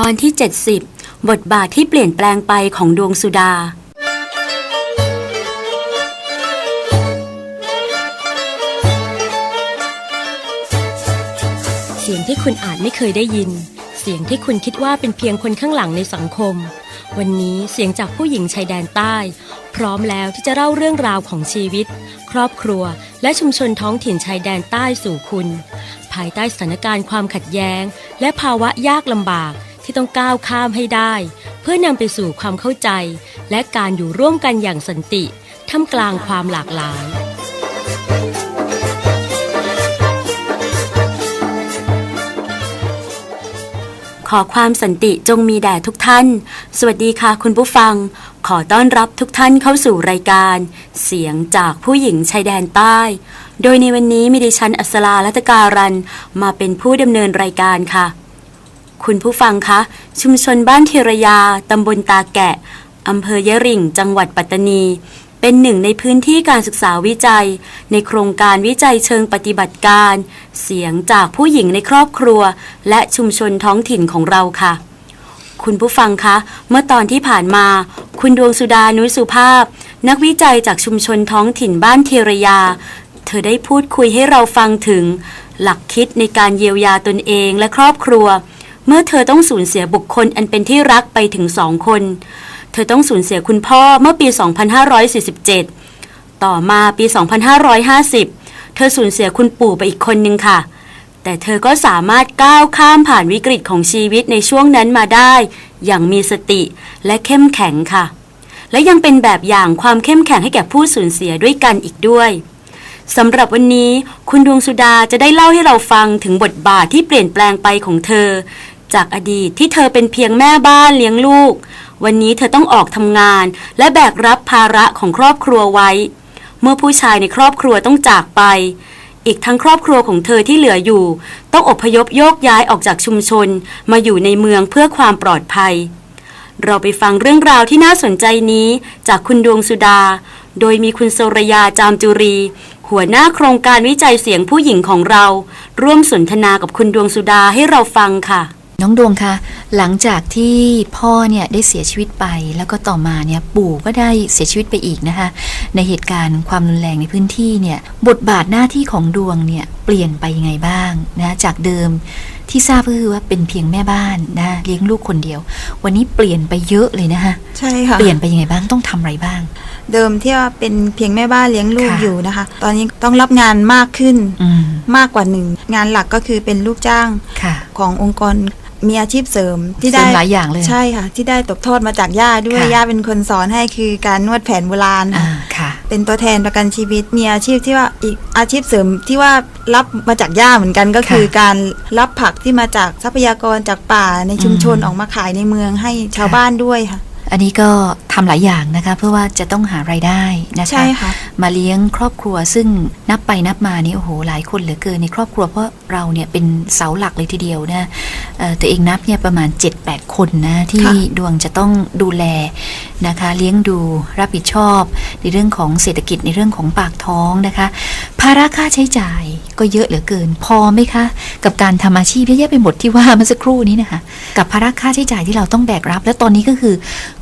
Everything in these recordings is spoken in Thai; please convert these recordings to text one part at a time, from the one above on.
ตอนที่ 70 บทบาทที่เปลี่ยนแปลงไปของดวงสุดา เสียงที่คุณอาจไม่เคยได้ยิน เสียงที่คุณคิดว่าเป็นเพียงคนข้างหลังในสังคม วันนี้เสียงจากผู้หญิงชายแดนใต้ พร้อมแล้วที่จะเล่าเรื่องราวของชีวิต ครอบครัว และชุมชนท้องถิ่นชายแดนใต้สู่คุณภายใต้สถานการณ์ความขัดแย้ง และภาวะยากลำบาก ที่ต้องก้าวข้ามให้ได้ เพื่อนำไปสู่ความเข้าใจ และการอยู่ร่วมกันอย่างสันติท่ามกลางความหลากหลายขอความสันติจงมีแด่ทุกท่าน สวัสดีค่ะคุณผู้ฟัง ขอต้อนรับทุกท่านเข้าสู่รายการ เสียงจากผู้หญิงชายแดนใต้ โดยในวันนี้มีดิฉันอัศราลัตการัน มาเป็นผู้ดำเนินรายการค่ะ คุณผู้ฟังคะ ชุมชนบ้านเทรยา ตำบลตาแกะ อำเภอยะริ่งจังหวัดปัตตานี เป็นหนึ่งในพื้นที่การศึกษาวิจัย ในโครงการวิจัยเชิงปฏิบัติการ เสียงจากผู้หญิงในครอบครัว และชุมชนท้องถิ่นของเราค่ะ คุณผู้ฟังคะ เมื่อตอนที่ผ่านมา คุณดวงสุดานุสุภาพ นักวิจัยจากชุมชนท้องถิ่นบ้านเทรยา เธอได้พูดคุยให้เราฟังถึง หลักคิดในการเยียวยาตนเองและครอบครัว เมื่อเธอต้องสูญเสียบุคคลอันเป็นที่รักไปถึงสองคน เธอต้องสูญเสียคุณพ่อเมื่อปี 2547 ต่อมาปี 2550 เธอสูญเสียคุณปู่ไปอีกคนนึงค่ะ แต่เธอก็สามารถก้าวข้ามผ่านวิกฤตของชีวิตในช่วงนั้นมาได้ อย่างมีสติและเข้มแข็งค่ะ และยังเป็นแบบอย่างความเข้มแข็งให้แก่ผู้สูญเสียด้วยกันอีกด้วยสำหรับวันนี้คุณดวงสุดาจะได้เล่าให้เราฟังถึงบทบาทที่เปลี่ยนแปลงไปของเธอ จากอดีตที่เธอเป็นเพียงแม่บ้านเลี้ยงลูก วันนี้เธอต้องออกทำงาน และแบกรับภาระของครอบครัวไว้ เมื่อผู้ชายในครอบครัวต้องจากไป อีกทั้งครอบครัวของเธอที่เหลืออยู่ ต้องอพยพโยกย้ายออกจากชุมชน มาอยู่ในเมืองเพื่อความปลอดภัย เราไปฟังเรื่องราวที่น่าสนใจนี้จากคุณดวงสุดา โดยมีคุณโซรยาจามจุรีหัวหน้าโครงการวิจัยเสียงผู้หญิงของเรา ร่วมสนทนากับคุณดวงสุดาให้เราฟังค่ะ น้องดวงคะหลังจากที่พ่อเนี่ยได้เสียชีวิตไป แล้วก็ต่อมาเนี่ยปู่ก็ได้เสียชีวิตไปอีกนะคะในเหตุการณ์ความรุนแรงในพื้นที่เนี่ยบทบาทหน้าที่ของดวงเนี่ยเปลี่ยนไปยังไงบ้างนะจากเดิมที่ทราบก็คือว่าเป็นเพียงแม่บ้านนะเลี้ยงลูกคนเดียว วันนี้เปลี่ยนไปเยอะเลยนะคะใช่ค่ะเปลี่ยนไปยังไงบ้างต้องทำอะไรบ้าง เดิมที่ว่าเป็นเพียงแม่บ้านเลี้ยงลูกค่ะอยู่นะคะ ตอนนี้ต้องรับงานมากขึ้นอืมมากกว่าหนึ่งงานหลักก็คือเป็นลูกจ้างค่ะขององค์กร มีอาชีพเสริมที่เสริได้มหลายอย่างเลย ใช่ค่ะ ที่ได้ตกทอดมาจากย่าด้วยค่ะย่าเป็นคนสอนให้คือการนวดแผนโบราณอ่าค่ะค่ะ เป็นตัวแทนประกันชีวิต มีอาชีพที่ว่าอีกอาชีพเสริมที่ว่ารับมาจากย่าเหมือนกันก็คือค่ะการรับผักที่มาจากทรัพยากรจากป่าในชุมชนอืมออกมาขายในเมืองให้ชาวค่ะบ้านด้วยค่ะ อันนี้ก็ทำหลายอย่างนะคะเพื่อว่าจะต้องหารายได้นะคะใช่ค่ะมาเลี้ยงครอบครัวซึ่งนับไปนับมานี่โอ้โหหลายคนเหลือเกินในครอบครัวเพราะเราเนี่ยเป็นเสาหลักเลยทีเดียวนะเอ่อตัวเองนับเนี่ยประมาณ 7-8 คนนะที่ค่ะดวงจะต้องดูแลนะคะเลี้ยงดูรับผิดชอบ ในเรื่องของเศรษฐกิจในเรื่องของปากท้องนะคะ ภาระค่าใช้จ่ายก็เยอะเหลือเกิน พอไหมคะ กับการทำอาชีพเยอะแยะไปหมดที่ว่าเมื่อสักครู่นี้นะคะ กับภาระค่าใช้จ่ายที่เราต้องแบกรับ และตอนนี้ก็คือ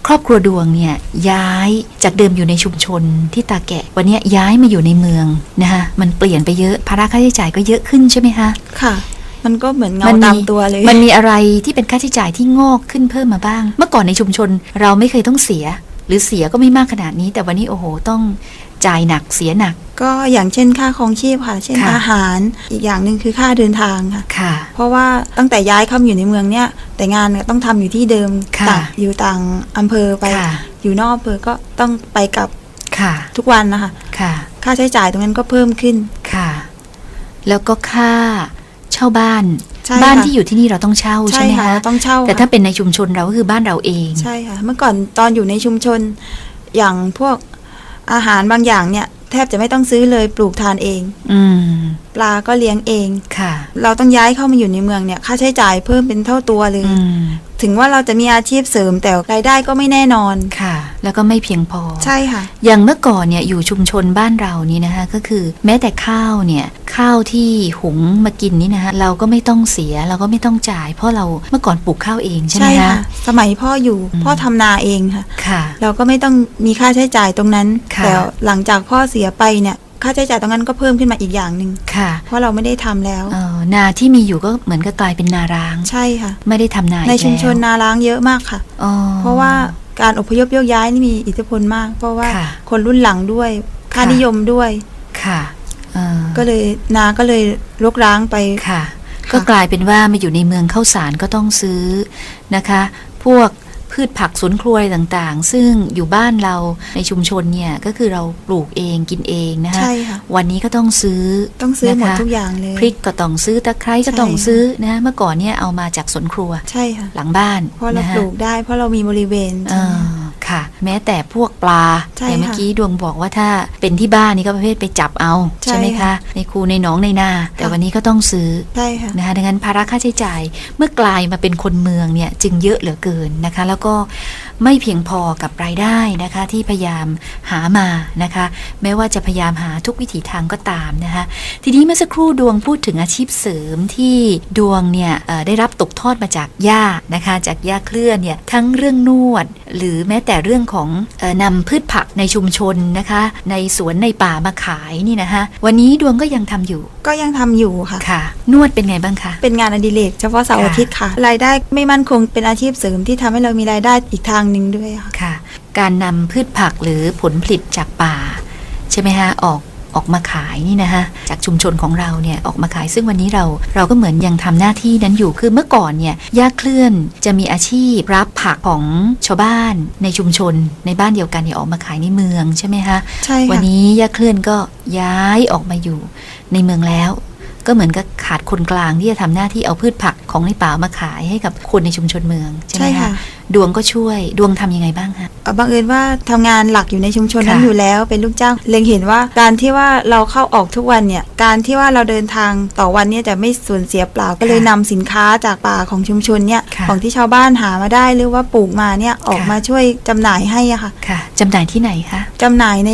ครอบครัวดวงเนี่ยย้ายจากเดิมอยู่ในชุมชนที่ตาแกะ วันเนี้ยย้ายมาอยู่ในเมืองนะคะมันเปลี่ยนไปเยอะภาระค่าใช้จ่ายก็เยอะขึ้นใช่ไหมคะค่ะมันก็เหมือนเงามันมีตามตัวเลย มันมีอะไรที่เป็นค่าใช้จ่ายที่งอกขึ้นเพิ่มมาบ้าง เมื่อก่อนในชุมชนเราไม่เคยต้องเสียห รือเสียก็ไม่มากขนาดนี้ แต่วันนี้โอ้โหต้องจ่ายหนักเสียหนัก ก็อย่างเช่นค่าครองชีพค่ะ เช่นค่ะอาหารอีกอย่างหนึ่งคือค่าเดินทางค่ะค่ะเพราะว่าตั้งแต่ย้ายเข้ามาอยู่ในเมืองเนี่ย แต่งานเนี่ยต้องทำอยู่ที่เดิมค่ะต่างอยู่ต่างอำเภอไปค่ะอยู่นอกอำเภอก็ต้องไปกลับค่ะทุกวันนะคะค่ะค่าใช้จ่ายตรงนั้นก็เพิ่มขึ้นค่ะ แล้วก็ค่าเช่าบ้านใช่ บ้านค่ะที่อยู่ที่นี่เราต้องเช่าใช่ไหมค่ะคะต้องเช่าแต่ถ้าค่ะเป็นในชุมชนเราก็คือบ้านเราเอง ใช่ค่ะ เมื่อก่อนตอนอยู่ในชุมชน อย่างพวกอาหารบางอย่างเนี่ย แทบจะไม่ต้องซื้อเลยปลูกทานเอง อืมปลาก็เลี้ยงเองค่ะ เราต้องย้ายเข้ามาอยู่ในเมืองเนี่ย ค่าใช้จ่ายเพิ่มเป็นเท่าตัวเลยอืม ถึงว่าเราจะมีอาชีพเสริมแต่รายได้ก็ไม่แน่นอน ค่ะ แล้วก็ไม่เพียงพอ ใช่ค่ะ อย่างเมื่อก่อนเนี่ยอยู่ชุมชนบ้านเรานี่นะคะก็คือแม้แต่ข้าวเนี่ยข้าวที่หุงมากินนี่นะคะเราก็ไม่ต้องเสียเราก็ไม่ต้องจ่าย เพราะเราเมื่อก่อนปลูกข้าวเองใช่ไหมใช่คะค่ะสมัยพ่ออยู่อืมพ่อทำนาเองค่ะค่ะ เราก็ไม่ต้องมีค่าใช้จ่ายตรงนั้นค่ะแต่หลังจากพ่อเสียไปเนี่ย ค่าใช้จ่ายตรงนั้นก็เพิ่มขึ้นมาอีกอย่างหนึ่งค่ะ เพราะเราไม่ได้ทำแล้วเอ่อนาที่มีอยู่ก็เหมือนกับกลายเป็นนาร้าง ใช่ค่ะ ไม่ได้ทำนาอีกในชุมชนแล้วนาล้างเยอะมากค่ะอ๋อเพราะว่าการอพยพโยกย้ายนี่มีอิทธิพลมาก เพราะว่าค่ะคนรุ่นหลังด้วยค่าค่ะนิยมด้วยค่ะเอ่อก็เลยนาก็เลยรกร้างไปค่ะค่ะ ก็กลายเป็นว่ามาอยู่ในเมืองข้าวสารก็ต้องซื้อนะคะ พวก พืชผักสวนครัวอะไรต่างๆ ซึ่งอยู่บ้านเราในชุมชนเนี่ยก็คือเราปลูกเองกินเองนะคะใช่ค่ะ วันนี้ก็ต้องซื้อต้องซื้อหมดนะคะทุกอย่างเลย พริกก็ต้องซื้อตะไคร้ก็ต้องใช่ซื้อนะเมื่อก่อนเนี่ยเอามาจากสวนครัว ใช่ค่ะ หลังบ้านเพราะเรานะฮะปลูกได้เพราะเรามีบริเวณเออ ค่ะ แม้แต่พวกปลาใช่อย่างเมื่อค่ะกี้ดวงบอกว่าถ้าเป็นที่บ้านนี่ก็ประเภทไปจับเอาใช่ใช่ไหมคะค่ะในคูในหนองในนา แต่ค่ะวันนี้ก็ต้องซื้อใช่ค่ะนะคะดังนั้นภาระค่าใช้จ่ายเมื่อกลายมาเป็นคนเมืองเนี่ยจึงเยอะเหลือเกินนะคะ แล้วก็ไม่เพียงพอกับรายได้นะคะที่พยายามหามานะคะ แม้ว่าจะพยายามหาทุกวิถีทางก็ตามนะคะทีนี้เมื่อสักครู่ดวงพูดถึงอาชีพเสริมที่ดวงเนี่ยเอ่อได้รับตกทอดมาจากย่านะคะจากย่าเคลื่อนเนี่ยทั้งเรื่องนวด หรือแม้แต่เรื่องของเออนำพืชผักในชุมชนนะคะ ในสวนในป่ามาขายนี่นะคะวันนี้ดวงก็ยังทำอยู่ ก็ยังทำอยู่ค่ะค่ะ นวดเป็นไงบ้างคะเป็นงานอดิเรกเฉพาะเสาร์ค่ะอาทิตย์ค่ะ รายได้ไม่มั่นคงเป็นอาชีพเสริมที่ทำให้เรามีรายได้อีกทางหนึ่งด้วยค่ะค่ะ การนำพืชผักหรือผลผลิตจากป่า ใช่ไหมฮะออกออกมาขายนี่นะคะจากชุมชนของเราเนี่ยออกมาขาย ซึ่งวันนี้เราเราก็เหมือนยังทำหน้าที่นั้นอยู่คือเมื่อก่อนเนี่ยย่าเคลื่อนจะมีอาชีพรับผักของชาวบ้านในชุมชน ในบ้านเดียวกันเนี่ยออกมาขายในเมืองใช่ไหมคะใช่วันค่ะนี้ย่าเคลื่อนก็ย้ายออกมาอยู่ในเมืองแล้ว ก็เหมือนกับขาดคนกลางที่จะทำหน้าที่เอาพืชผักของในป่ามาขายให้กับคนในชุมชนเมืองใช่ไหมใช่คะค่ะ ดวงก็ช่วยดวงทำยังไงบ้างคะ เอ่อบังเอิญว่าทำงานหลักอยู่ในชุมชนนั้นค่ะอยู่แล้วเป็นลูกจ้างเล็งเห็นว่าการที่ว่าเราเข้าออกทุกวันเนี่ยการที่ว่าเราเดินทางต่อวันเนี่ยจะไม่สูญเสียเปล่าก็เลยนำสินค้าจากป่าของชุมชนเนี่ยค่ะของที่ชาวบ้านหามาได้หรือว่าปลูกมาเนี่ยออกค่ะ มาช่วยจำหน่ายให้อะค่ะค่ะจำหน่ายที่ไหนคะ จำหน่ายใน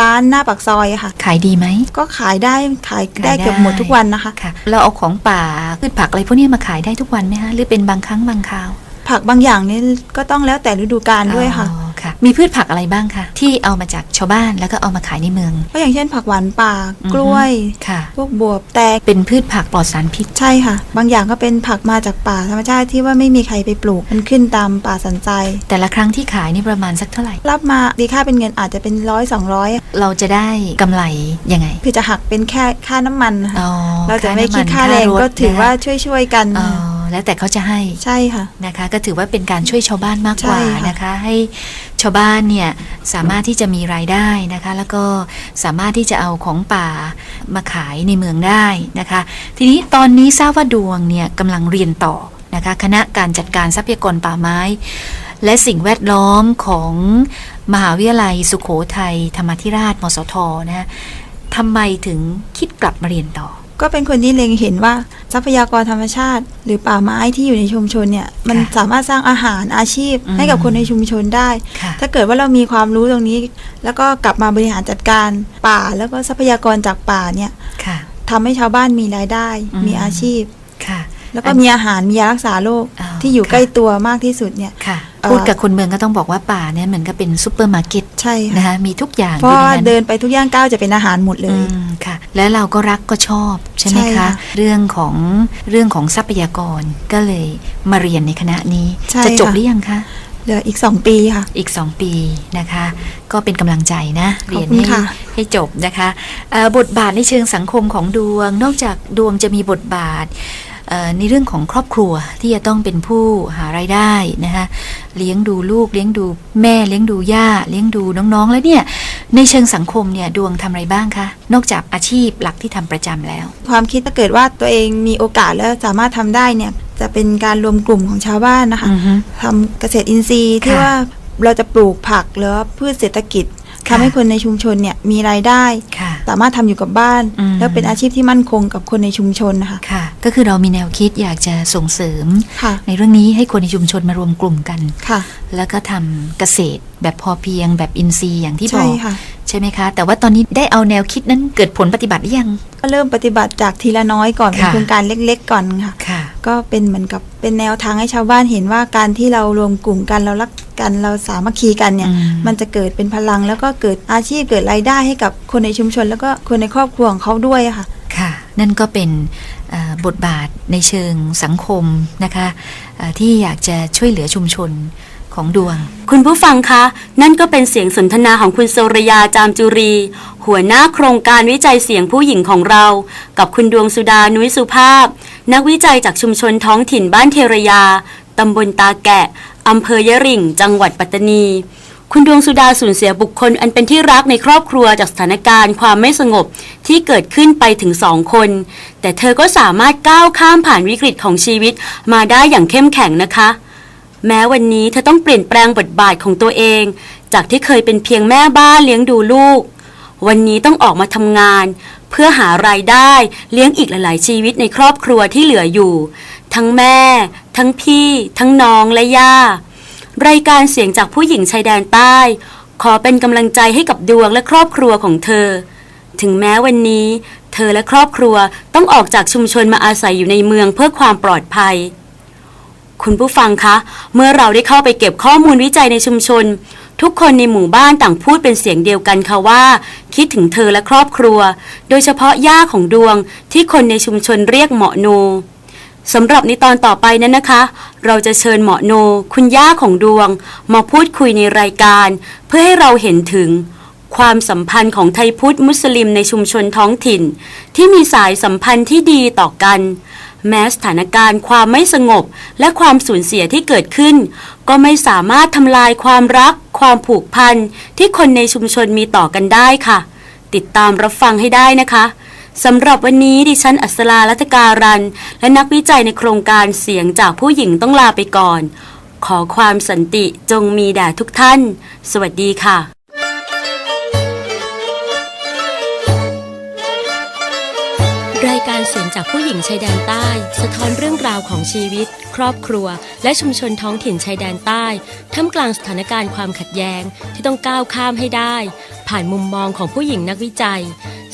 ร้านหน้าปากซอยอะค่ะ ขายดีไหมก็ขายได้ขายได้ขายได้เกือบหมดทุกวันนะคะ ค่ะ เราเอาของป่าพืชผักอะไรพวกนี้มาขายได้ทุกวันไหมคะหรือเป็นบางครั้งบางคราว ผักบางอย่างนี่ก็ต้องแล้วแต่ฤดูกาลด้วยค่ะ อ๋อค่ะ มีพืชผักอะไรบ้างคะที่เอามาจากชาวบ้านแล้วก็เอามาขายในเมือง ก็อย่างเช่นผักหวานป่าอือฮึกล้วย ค่ะ พวกบวบแตกเป็นพืชผักปลอดสารพิษ ใช่ค่ะ บางอย่างก็เป็นผักมาจากป่าธรรมชาติที่ว่าไม่มีใครไปปลูก มันขึ้นตามป่าสันทรายแต่ละครั้งที่ขายนี่ประมาณสักเท่าไหร่ รับมาดีค่าเป็นเงินอาจจะเป็นร้อยสองร้อยเราจะได้กำไรยังไงคือจะหักเป็นแค่ค่าน้ำมันนะคะอ๋อเราจะไม่น้ำนคิดค่าแรงถก็ถือว่านะช่วยช่วยๆกัน อ๋อ แล้วแต่เขาจะให้ใช่ค่ะนะคะก็ถือว่าเป็นการช่วยชาวบ้านมากกว่าใช่ค่ะนะคะ ให้ชาวบ้านเนี่ยสามารถที่จะมีรายได้นะคะ แล้วก็สามารถที่จะเอาของป่ามาขายในเมืองได้นะคะ ทีนี้ตอนนี้ทราบว่าดวงเนี่ยกำลังเรียนต่อนะคะคณะการจัดการทรัพยากรป่าไม้ และสิ่งแวดล้อมของมหาวิทยาลัยสุโขทัยธรรมาธิราชมสทนะคะทำไมถึงคิดกลับมาเรียนต่อ ก็เป็นคนที่เล็งเห็นว่าทรัพยากรธรรมชาติ หรือป่าไม้ที่อยู่ในชุมชนเนี่ย มันค่ะสามารถสร้างอาหารอาชีพอืมให้กับคนในชุมชนได้ค่ะถ้าเกิดว่าเรามีความรู้ตรงนี้ แล้วก็กลับมาบริหารจัดการป่า แล้วก็ทรัพยากรจากป่าเนี่ยค่ะทำให้ชาวบ้านมีรายได้อืมมีอาชีพค่ะ แล้วก็มีอาหารมียารักษาโรคอ๋อที่อยู่ค่ะใกล้ตัวมากที่สุดเนี่ยค่ะเอ่อพูดกับคนเมืองก็ต้องบอกว่าป่าเนี่ยเหมือนกับเป็นซูเปอร์มาร์เก็ตใช่ค่ะนะคะมีทุกอย่างเพราะอยู่ว่าในนั้นเดินไปทุกย่างก้าวจะเป็นอาหารหมดเลอืยมค่ะ และเราก็รักก็ชอบใช่ไหมใช่คะค่ะเรื่องของเรื่องของทรัพยากรก็เลยมาเรียนในคณะนี้ใช่จะจบค่ะหรือยังคะเหลืออีกสองปีค่ะ อีก 2 ปีนะคะ ก็เป็นกำลังใจนะขอบเรียนคุณให้ค่ะให้จบนะคะเอ่อบทบาทในเชิงสังคมของดวง นอกจากดวงจะมีบทบาทเอ่อ ในเรื่องของครอบครัวที่จะต้องเป็นผู้หารายได้นะคะเลี้ยงดูลูกเลี้ยงดูแม่เลี้ยงดูย่าเลี้ยงดูน้องๆ แล้วเนี่ยในเชิงสังคมเนี่ยดวงทำอะไรบ้างคะนอกจากอาชีพหลักที่ทำประจำแล้ว ความคิดถ้าเกิดว่าตัวเองมีโอกาสแล้วสามารถทำได้เนี่ยจะเป็นการรวมกลุ่มของชาวบ้านนะคะอือฮึทำเกษตรอินทรีย์ที่ค่ะว่าเราจะปลูกผักหรือว่าพืชเศรษฐกิจค่ะทำให้คนในชุมชนเนี่ยมีรายได้ค่ะ สามารถทำอยู่กับบ้านอืมแล้วเป็นอาชีพที่มั่นคงกับคนในชุมชนนะคะค่ะ ก็คือเรามีแนวคิดอยากจะส่งเสริมค่ะในเรื่องนี้ให้คนในชุมชนมารวมกลุ่มกันค่ะ แล้วก็ทำเกษตรแบบพอเพียงแบบอินทรีย์อย่างที่บใช่อกค่ะใช่ไหมคะ แต่ว่าตอนนี้ได้เอาแนวคิดนั้นเกิดผลปฏิบัติหรือยังก็เริ่มปฏิบัติจากทีละน้อยก่อนเป็นค่ะโครงการเล็ก ๆ ก่อนค่ะค่ะ ก็เป็นเหมือนกับเป็นแนวทางให้ชาวบ้านเห็นว่าการที่เรารวมกลุ่มกันเรารัก กันเราสามัคคีกันเนี่ยอืมมันจะเกิดเป็นพลังแล้วก็เกิดอาชีพเกิดรายได้ให้กับคนในชุมชน แล้วก็คนในครอบครัวของเขาด้วยอะค่ะค่ะ นั่นก็เป็นเอ่อบทบาทในเชิงสังคมนะคะเอ่อที่อยากจะช่วยเหลือชุมชนของดวง คุณผู้ฟังคะ นั่นก็เป็นเสียงสนทนาของคุณโซรยาจามจุรี หัวหน้าโครงการวิจัยเสียงผู้หญิงของเรา กับคุณดวงสุดานุ้ยสุภาพ นักวิจัยจากชุมชนท้องถิ่นบ้านเทรยาตำบลตาแกะ อำเภอยะริ่งจังหวัดปัตตานี คุณดวงสุดาสูญเสียบุคคลอันเป็นที่รักในครอบครัวจากสถานการณ์ความไม่สงบที่เกิดขึ้นไปถึงสองคน แต่เธอก็สามารถก้าวข้ามผ่านวิกฤตของชีวิตมาได้อย่างเข้มแข็งนะคะ แม้วันนี้เธอต้องเปลี่ยนแปลงบทบาทของตัวเอง จากที่เคยเป็นเพียงแม่บ้านเลี้ยงดูลูก วันนี้ต้องออกมาทำงาน เพื่อหารายได้เลี้ยงอีกหลาย ๆ ชีวิตในครอบครัวที่เหลืออยู่ ทั้งแม่ ทั้งพี่ ทั้งน้องและย่า รายการเสียงจากผู้หญิงชายแดนใต้ ขอเป็นกำลังใจให้กับดวงและครอบครัวของเธอ ถึงแม้วันนี้ เธอและครอบครัวต้องออกจากชุมชนมาอาศัยอยู่ในเมืองเพื่อความปลอดภัย คุณผู้ฟังคะ เมื่อเราได้เข้าไปเก็บข้อมูลวิจัยในชุมชน ทุกคนในหมู่บ้านต่างพูดเป็นเสียงเดียวกันค่ะว่า คิดถึงเธอและครอบครัว โดยเฉพาะย่าของดวงที่คนในชุมชนเรียกเหมาะโน สำหรับในตอนต่อไปนั้นนะคะ เราจะเชิญหมาะโน คุณย่าของดวง มาพูดคุยในรายการ เพื่อให้เราเห็นถึง ความสัมพันธ์ของไทยพุทธมุสลิมในชุมชนท้องถิ่น ที่มีสายสัมพันธ์ที่ดีต่อกัน แม้สถานการณ์ความไม่สงบและความสูญเสียที่เกิดขึ้น ก็ไม่สามารถทำลายความรัก ความผูกพันที่คนในชุมชนมีต่อกันได้ค่ะ ติดตามรับฟังให้ได้นะคะ สำหรับวันนี้ดิฉันอัศรารัตการัน และนักวิจัยในโครงการเสียงจากผู้หญิงต้องลาไปก่อน ขอความสันติจงมีแด่ทุกท่าน สวัสดีค่ะรายการเสียงจากผู้หญิงชายแดนใต้ สะท้อนเรื่องราวของชีวิต ครอบครัว และชุมชนท้องถิ่นชายแดนใต้ท่ามกลางสถานการณ์ความขัดแย้งที่ต้องก้าวข้ามให้ได้ ผ่านมุมมองของผู้หญิงนักวิจัย